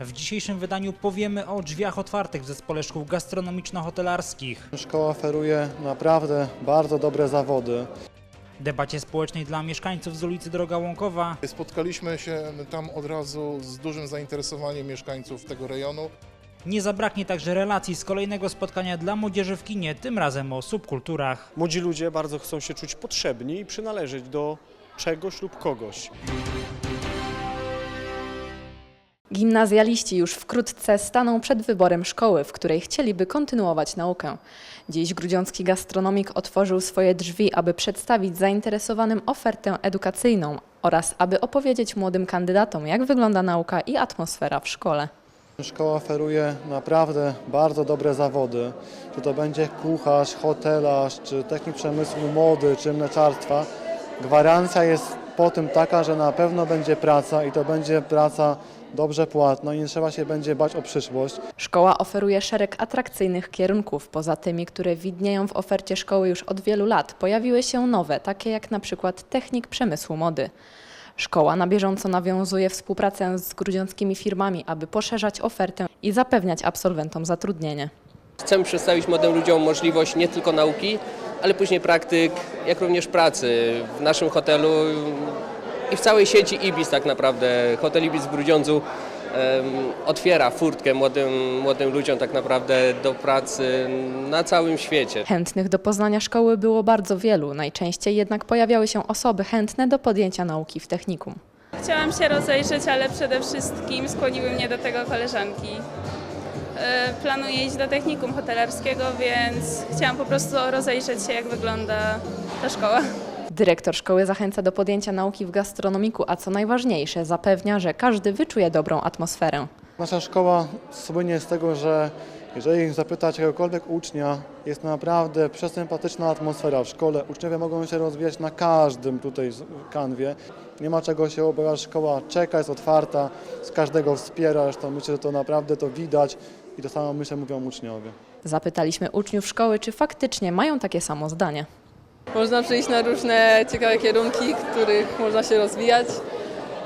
W dzisiejszym wydaniu powiemy o drzwiach otwartych w zespole szkół gastronomiczno-hotelarskich, Szkoła oferuje naprawdę bardzo dobre zawody. debacie społecznej dla mieszkańców z ulicy Droga Łąkowa, Spotkaliśmy się tam od razu z dużym zainteresowaniem mieszkańców tego rejonu. Nie zabraknie także relacji z kolejnego spotkania dla młodzieży w kinie, tym razem o subkulturach. Młodzi ludzie bardzo chcą się czuć potrzebni i przynależeć do czegoś lub kogoś. Gimnazjaliści już wkrótce staną przed wyborem szkoły, w której chcieliby kontynuować naukę. Dziś grudziącki gastronomik otworzył swoje drzwi, aby przedstawić zainteresowanym ofertę edukacyjną oraz aby opowiedzieć młodym kandydatom, jak wygląda nauka i atmosfera w szkole. Szkoła oferuje naprawdę bardzo dobre zawody. Czy to będzie kucharz, hotelarz, czy technik przemysłu mody, czy mleczarstwa. Gwarancja jest po tym taka, że na pewno będzie praca i to będzie praca dobrze płatna i nie trzeba się będzie bać o przyszłość. Szkoła oferuje szereg atrakcyjnych kierunków. Poza tymi, które widnieją w ofercie szkoły już od wielu lat, pojawiły się nowe, takie jak na przykład technik przemysłu mody. Szkoła na bieżąco nawiązuje współpracę z grudziąckimi firmami, aby poszerzać ofertę i zapewniać absolwentom zatrudnienie. Chcemy przedstawić młodym ludziom możliwość nie tylko nauki, ale później praktyk, jak również pracy w naszym hotelu i w całej sieci Ibis tak naprawdę. Hotel Ibis w Grudziądzu otwiera furtkę młodym, młodym ludziom tak naprawdę do pracy na całym świecie. Chętnych do poznania szkoły było bardzo wielu, najczęściej jednak pojawiały się osoby chętne do podjęcia nauki w technikum. Chciałam się rozejrzeć, ale przede wszystkim skłoniły mnie do tego koleżanki. E, Planuję iść do technikum hotelarskiego, więc chciałam po prostu rozejrzeć się, jak wygląda ta szkoła. Dyrektor szkoły zachęca do podjęcia nauki w gastronomiku, a co najważniejsze, zapewnia, że każdy wyczuje dobrą atmosferę. Nasza szkoła słynie z tego, że jeżeli zapytać jakiegokolwiek ucznia, jest naprawdę przesympatyczna atmosfera w szkole. Uczniowie mogą się rozwijać na każdym tutaj kanwie. Nie ma czego się obawiać. Szkoła czeka, jest otwarta, z każdego wspiera. Zresztą myślę, że to naprawdę to widać i to samo myślę mówią uczniowie. Zapytaliśmy uczniów szkoły, czy faktycznie mają takie samo zdanie. Można przyjść na różne ciekawe kierunki, w których można się rozwijać.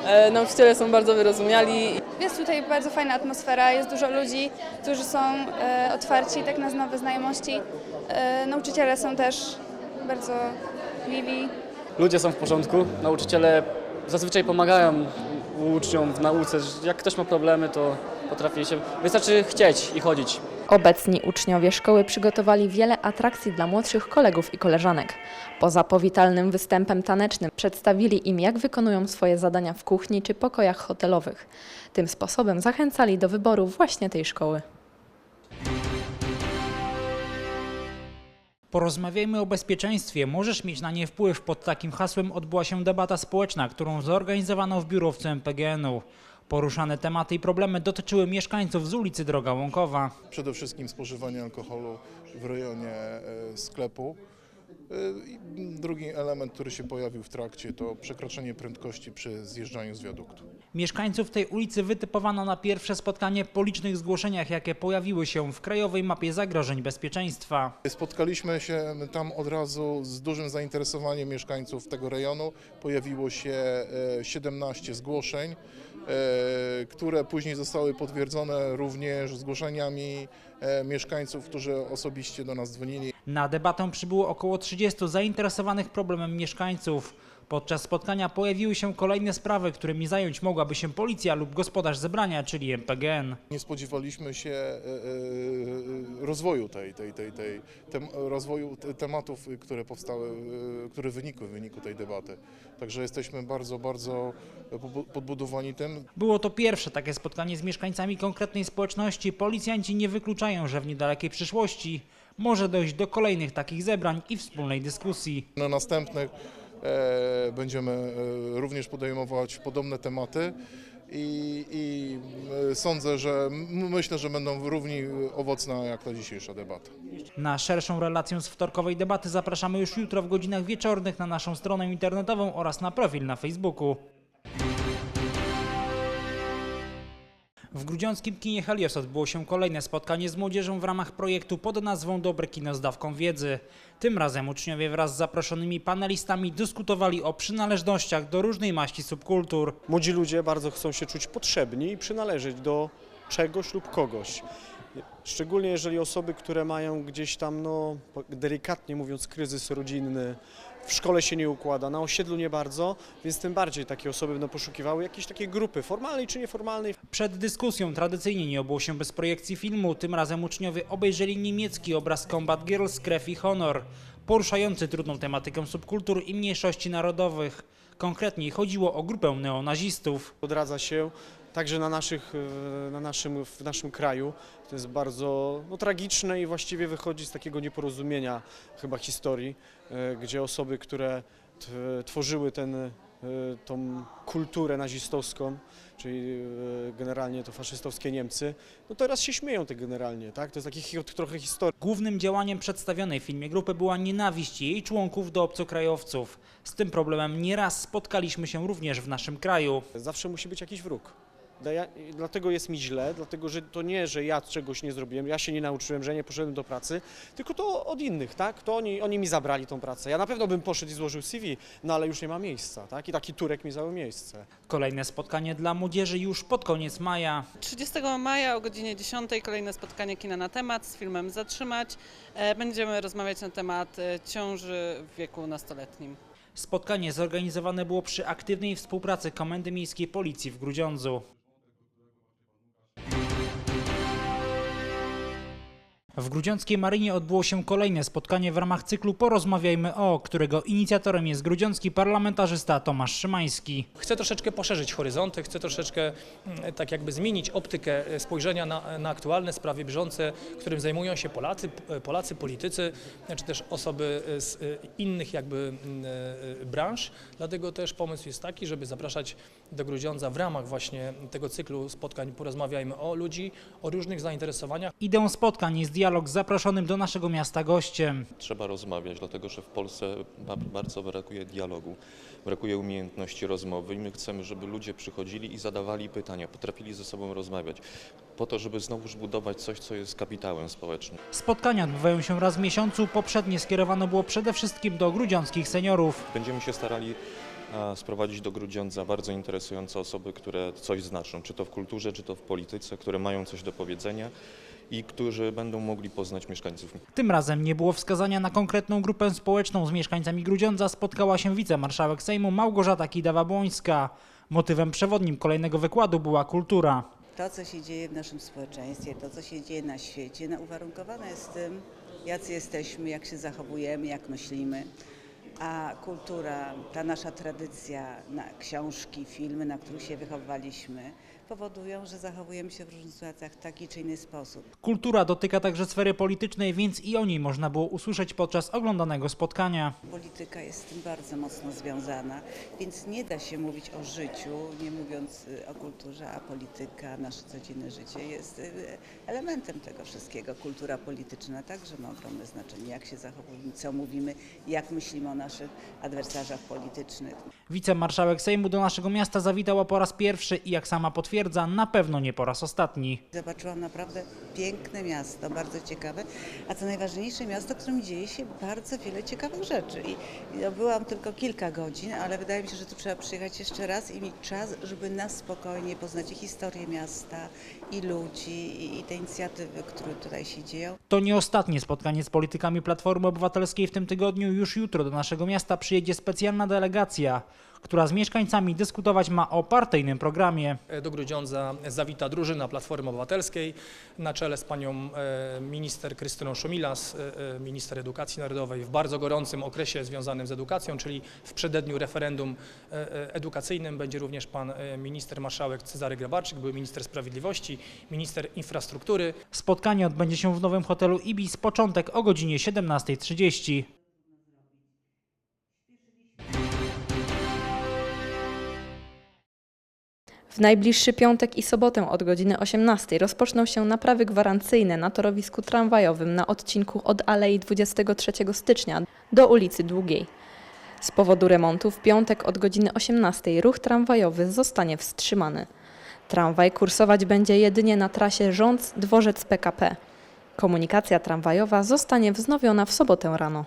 E, Nauczyciele są bardzo wyrozumiali Jest tutaj bardzo fajna atmosfera, jest dużo ludzi, którzy są e, otwarci tak na nowe znajomości. E, nauczyciele są też bardzo mili. Ludzie są w porządku, nauczyciele zazwyczaj pomagają uczniom w nauce. Jak ktoś ma problemy, to potrafi się. Wystarczy chcieć i chodzić. Obecni uczniowie szkoły przygotowali wiele atrakcji dla młodszych kolegów i koleżanek. Poza powitalnym występem tanecznym przedstawili im, jak wykonują swoje zadania w kuchni czy pokojach hotelowych. Tym sposobem zachęcali do wyboru właśnie tej szkoły. Porozmawiajmy o bezpieczeństwie. Możesz mieć na nie wpływ. Pod takim hasłem odbyła się debata społeczna, którą zorganizowano w biurowcu MPGN-u. Poruszane tematy i problemy dotyczyły mieszkańców z ulicy Droga Łąkowa. Przede wszystkim spożywanie alkoholu w rejonie e, sklepu. E, i Drugi element, który się pojawił w trakcie, to przekroczenie prędkości przy zjeżdżaniu z wiaduktu. Mieszkańców tej ulicy wytypowano na pierwsze spotkanie po licznych zgłoszeniach, jakie pojawiły się w krajowej mapie zagrożeń bezpieczeństwa. Spotkaliśmy się tam od razu z dużym zainteresowaniem mieszkańców tego rejonu. Pojawiło się e, 17 zgłoszeń, e, które później zostały potwierdzone również zgłoszeniami e, mieszkańców, którzy osobiście do nas dzwonili. Na debatę przybyło około 30 zainteresowanych problemem mieszkańców. Podczas spotkania pojawiły się kolejne sprawy, którymi zająć mogłaby się policja lub gospodarz zebrania, czyli MPGN. Nie spodziewaliśmy się e, e, rozwoju tej, tej, tej, tej tem, rozwoju te- tematów, które powstały, e, które wynikły w wyniku tej debaty. Także jesteśmy bardzo, bardzo podbudowani tym. Było to pierwsze takie spotkanie z mieszkańcami konkretnej społeczności. Policjanci nie wykluczają, że w niedalekiej przyszłości może dojść do kolejnych takich zebrań i wspólnej dyskusji. Na następnych e, będziemy e, również podejmować podobne tematy i, i e, sądzę, że myślę, że będą równie owocne jak ta dzisiejsza debata. Na szerszą relację z wtorkowej debaty zapraszamy już jutro w godzinach wieczornych na naszą stronę internetową oraz na profil na Facebooku. W grudziąckim kinie Helios odbyło się kolejne spotkanie z młodzieżą w ramach projektu pod nazwą Dobre Kino z dawką wiedzy. Tym razem uczniowie wraz z zaproszonymi panelistami dyskutowali o przynależnościach do różnej maści subkultur. Młodzi ludzie bardzo chcą się czuć potrzebni i przynależeć do czegoś lub kogoś. Szczególnie jeżeli osoby, które mają gdzieś tam, no delikatnie mówiąc, kryzys rodzinny, w szkole się nie układa, na osiedlu nie bardzo, więc tym bardziej takie osoby będą poszukiwały jakiejś takiej grupy, formalnej czy nieformalnej, Przed dyskusją tradycyjnie nie obyło się bez projekcji filmu. Tym razem uczniowie obejrzeli niemiecki obraz Combat Girls Krew i Honor, poruszający trudną tematykę subkultur i mniejszości narodowych. Konkretniej chodziło o grupę neonazistów. odradza się także na, naszych, e, na naszym, w naszym kraju. To jest bardzo no, tragiczne i właściwie wychodzi z takiego nieporozumienia chyba historii, e, gdzie osoby, które tworzyły ten, e, tą kulturę nazistowską, czyli generalnie to faszystowskie Niemcy, no teraz się śmieją te generalnie, tak? To jest taki trochę historia. Głównym działaniem przedstawionej w filmie grupy była nienawiść jej członków do obcokrajowców. Z tym problemem nieraz spotkaliśmy się również w naszym kraju. Zawsze musi być jakiś wróg. Dlatego jest mi źle, dlatego że to nie, że ja czegoś nie zrobiłem, ja się nie nauczyłem, że nie poszedłem do pracy, tylko to od innych, tak? To oni, oni mi zabrali tą pracę. Ja na pewno bym poszedł i złożył CV, no ale już nie ma miejsca, tak? I taki Turek mi zajął miejsce. Kolejne spotkanie dla młodzieży już pod koniec maja. 30 maja o godzinie 10 kolejne spotkanie Kina na temat z filmem Zatrzymać. E, Będziemy rozmawiać na temat e, ciąży w wieku nastoletnim. Spotkanie zorganizowane było przy aktywnej współpracy Komendy Miejskiej Policji w Grudziądzu. W Grudziąckiej Marynie odbyło się kolejne spotkanie w ramach cyklu Porozmawiajmy o, którego inicjatorem jest grudziącki parlamentarzysta Tomasz Szymański. Chcę troszeczkę poszerzyć horyzonty, chcę troszeczkę mm, tak jakby zmienić optykę e, spojrzenia na, na aktualne sprawy bieżące, którym zajmują się Polacy, p- Polacy, politycy, e, czy też osoby e, z e, innych jakby mm, e, branż. Dlatego też pomysł jest taki, żeby zapraszać do Grudziądza w ramach właśnie tego cyklu spotkań Porozmawiajmy o ludzi, o różnych zainteresowaniach. Ideą spotkań jest dialog z zaproszonym do naszego miasta gościem. Trzeba rozmawiać, dlatego że w Polsce ba- bardzo brakuje dialogu, brakuje umiejętności rozmowy i my chcemy, żeby ludzie przychodzili i zadawali pytania, potrafili ze sobą rozmawiać, po to, żeby znowuż budować coś, co jest kapitałem społecznym. Spotkania odbywają się raz w miesiącu, poprzednie skierowane było przede wszystkim do grudziąckich seniorów. Będziemy się starali sprowadzić do Grudziądza bardzo interesujące osoby, które coś znaczą, czy to w kulturze, czy to w polityce, które mają coś do powiedzenia i którzy będą mogli poznać mieszkańców Tym razem nie było wskazania na konkretną grupę społeczną. Z mieszkańcami Grudziądza spotkała się wicemarszałek Sejmu Małgorzata Kidawa-Błońska. Motywem przewodnim kolejnego wykładu była kultura. To, co się dzieje w naszym społeczeństwie, to, co się dzieje na świecie, no, uwarunkowane jest tym, jacy jesteśmy, jak się zachowujemy, jak myślimy. A kultura, ta nasza tradycja, na książki, filmy, na których się wychowywaliśmy, powodują, że zachowujemy się w różnych sytuacjach w taki czy inny sposób. Kultura dotyka także sfery politycznej, więc i o niej można było usłyszeć podczas oglądanego spotkania. Polityka jest z tym bardzo mocno związana, więc nie da się mówić o życiu, nie mówiąc y, o kulturze, a polityka, nasze codzienne życie jest y, elementem tego wszystkiego. Kultura polityczna także ma ogromne znaczenie, jak się zachowujemy, co mówimy, jak myślimy o naszych adwersarzach politycznych. Wicemarszałek Sejmu do naszego miasta zawitała po raz pierwszy i jak sama potwierdza, na pewno nie po raz ostatni. Zobaczyłam naprawdę piękne miasto, bardzo ciekawe, a co najważniejsze miasto, w którym dzieje się bardzo wiele ciekawych rzeczy. I, i no, byłam tylko kilka godzin, ale wydaje mi się, że tu trzeba przyjechać jeszcze raz i mieć czas, żeby na spokojnie poznać historię miasta, i ludzi, i, i te inicjatywy, które tutaj się dzieją. To nie ostatnie spotkanie z politykami Platformy Obywatelskiej w tym tygodniu. Już jutro do naszego miasta przyjedzie specjalna delegacja, która z mieszkańcami dyskutować ma o partyjnym programie. E, Do Grudziądza zawita drużyna Platformy Obywatelskiej na czele z panią e, minister Krystyną Szumilas, e, minister edukacji narodowej w bardzo gorącym okresie związanym z edukacją, czyli w przededniu referendum edukacyjnym będzie również pan minister marszałek Cezary Grabarczyk, były minister sprawiedliwości, minister infrastruktury. Spotkanie odbędzie się w nowym hotelu Ibis, początek o godzinie 17.30. W najbliższy piątek i sobotę od godziny 18 rozpoczną się naprawy gwarancyjne na torowisku tramwajowym na odcinku od Alei 23 stycznia do ulicy Długiej. Z powodu remontu w piątek od godziny 18 ruch tramwajowy zostanie wstrzymany. Tramwaj kursować będzie jedynie na trasie Rządz-Dworzec PKP. Komunikacja tramwajowa zostanie wznowiona w sobotę rano.